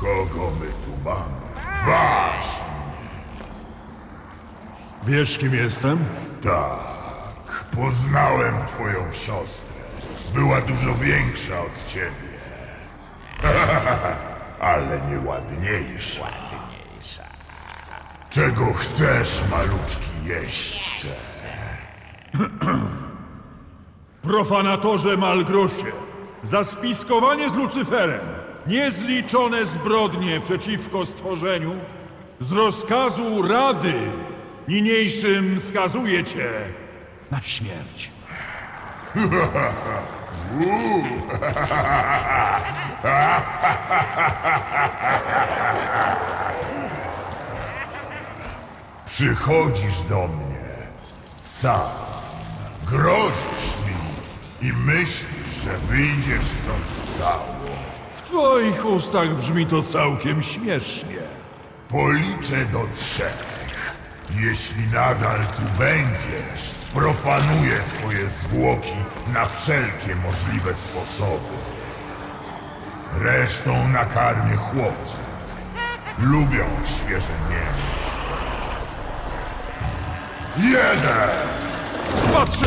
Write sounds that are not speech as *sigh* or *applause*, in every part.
Kogo my tu mamy? Właśnie. Wiesz, kim jestem? Tak, poznałem twoją siostrę. Była dużo większa od ciebie. *laughs* Ale nieładniejsza. Czego chcesz, maluczki jeźdźcze? *clears throat* Profanatorze Malgrosie, za spiskowanie z Lucyferem, niezliczone zbrodnie przeciwko stworzeniu, z rozkazu Rady niniejszym skazuje cię na śmierć. Przychodzisz do mnie sam, grozisz mi i myślisz, że wyjdziesz stąd cało. W twoich ustach brzmi to całkiem śmiesznie. Policzę do trzech. Jeśli nadal tu będziesz, sprofanuję twoje zwłoki na wszelkie możliwe sposoby. Resztą nakarmię chłopców. Lubią świeże mięso. Jeden! Patrzę!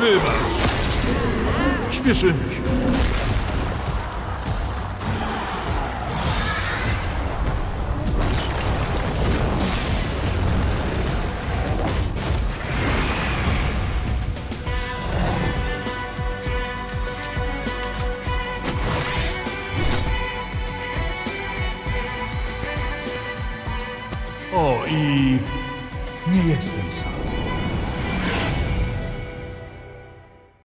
Wybacz. Śpieszymy się. O, i nie jestem sam.